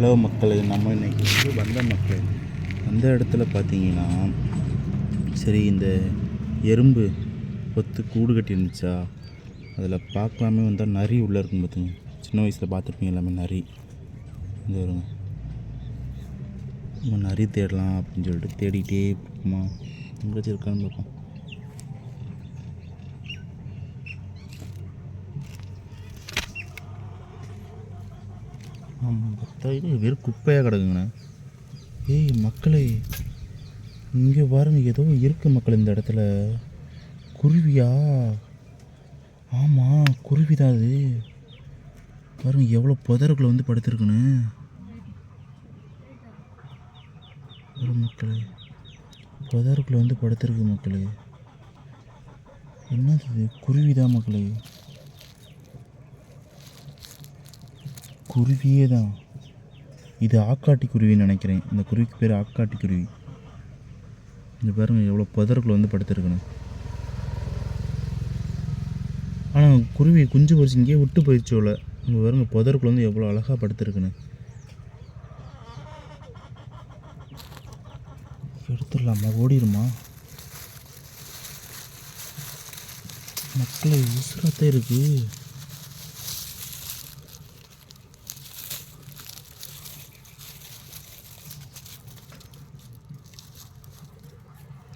Hello மக்களே நம்ம இன்னைக்கு வந்து வந்த மக்கள் அந்த இடத்துல பார்த்தீங்கன்னா சரி இந்த எறும்பு கொத்து கூடு கட்டி இருந்துச்சா அதில் பார்க்கலாமே வந்தால் நரி உள்ளே இருக்கும் பார்த்துங்க சின்ன வயசில் பார்த்துருப்பீங்க எல்லாமே நரி. இந்த வருங்க நம்ம நரி தேடலாம் அப்படின்னு சொல்லிட்டு தேடிக்கிட்டே இருக்குமா எங்கேயாச்சும் இருக்கான்னு பார்ப்போம் ஆமாம் பத்தாயிரம் வெறும் குப்பையாக கிடக்குங்கண்ணே. ஏய் மக்களே இங்கே பாருங்க ஏதோ இருக்கு மக்கள் இந்த இடத்துல. குருவியா? ஆமாம் குருவி தான் அது. பாருங்க எவ்வளோ புதருக்குள்ளே வந்து படுத்துருக்குன்னு. ஒரு மக்களே புதருக்குள்ளே வந்து படுத்துருக்கு மக்களே. என்னது குருவி தான் மக்களே? குருவியே தான் இது ஆக்காட்டி குருவின்னு நினைக்கிறேன். இந்த குருவிக்கு பேர் ஆக்காட்டி குருவி. இந்த பாருங்க எவ்வளோ புதருக்குள்ள வந்து படுத்துருக்கணும். ஆனால் குருவி குஞ்சு பொறிச்சு இங்கேயே விட்டு போயிடுச்சோல இங்கே பாருங்க புதருக்குள்ள வந்து எவ்வளோ அழகாக படுத்துருக்குன்னு எடுத்துடலாமா? ஓடிடுமா? மக்களை உசுரத்தே இருக்குது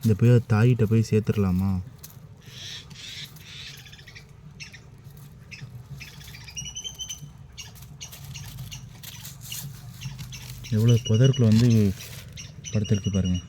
இந்த பேர் தாயிட்ட போய் சேர்த்துடலாமா? எவ்வளோ புதருக்குள்ள வந்து படுத்திருக்கு பாருங்கள்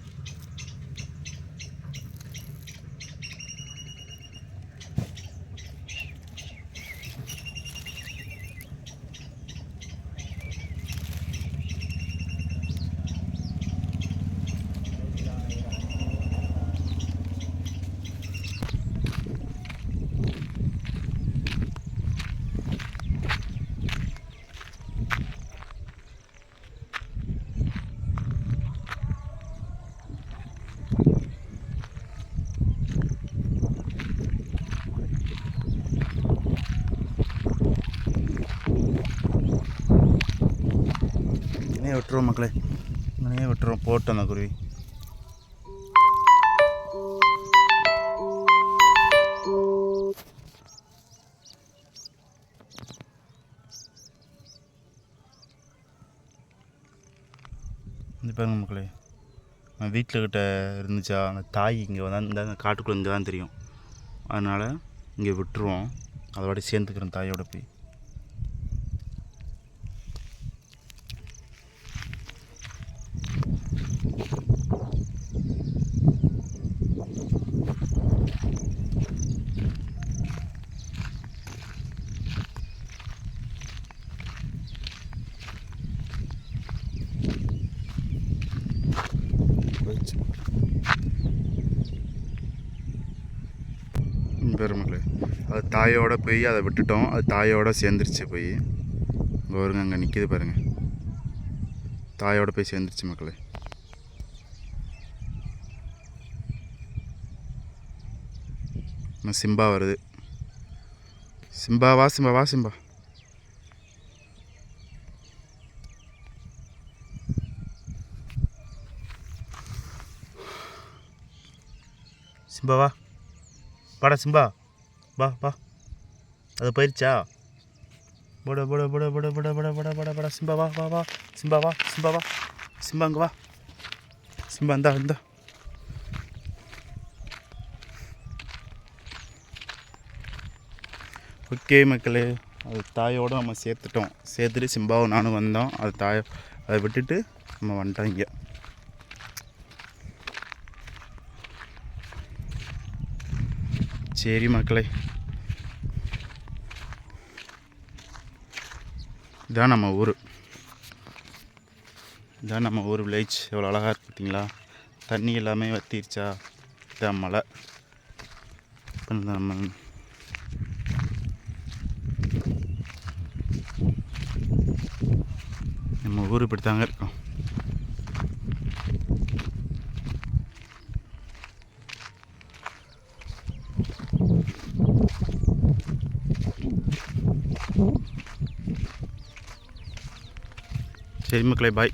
இங்கனே விட்டுருவோம் மக்களே. இங்கனே விட்டுருவோம். போட்டோம் அந்த குருவி. இது பாருங்க மக்களே. நான் வீட்டில் கிட்ட இருந்துச்சா? அந்த தாய் இங்கே வந்தால் இந்த காட்டுக்குள்ளே இருந்து தான் தெரியும். அதனால் இங்கே விட்டுருவோம். அதோட சேர்ந்துக்கிறேன் தாயோட போய். போயிடுச்சு பெருமக்களே அது தாயோடு போய் அதை விட்டுட்டோம். அது தாயோட சேர்ந்துருச்சு போய். இங்கே வருங்க அங்கே நிற்கிது பாருங்கள் தாயோட போய் சேர்ந்துருச்சு மக்களே. சிம்பா வருது. சிம்பா வா சிம்பா. சிம்பா வா. வாடா சிம்பா. வா வா. அது போயிருச்சா? போட போட போட போட போட போட போட போட போட. சிம்பா வா வா வா. சிம்பா வா சிம்பா வா. சிம்பா அங்கே வா. சிம்பா இந்தா இந்தா. ஓகே மக்களே அது தாயோடு நம்ம சேர்த்துட்டோம். சேர்த்துட்டு சிம்பாவும் நானும் வந்தோம். அது தாய் அதை விட்டுட்டு நம்ம வந்துட்டோம் இங்கே. சரி மக்களே இதான் நம்ம ஊர் இதான் நம்ம ஊர் வில்லேஜ் எவ்வளோ அழகாக இருக்கு பார்த்தீங்களா தண்ணி எல்லாமே வத்திருச்சா இதான் மலை நம்ம நம்ம ஊர் இப்படி தாங்க இருக்கோம் சரி பாய்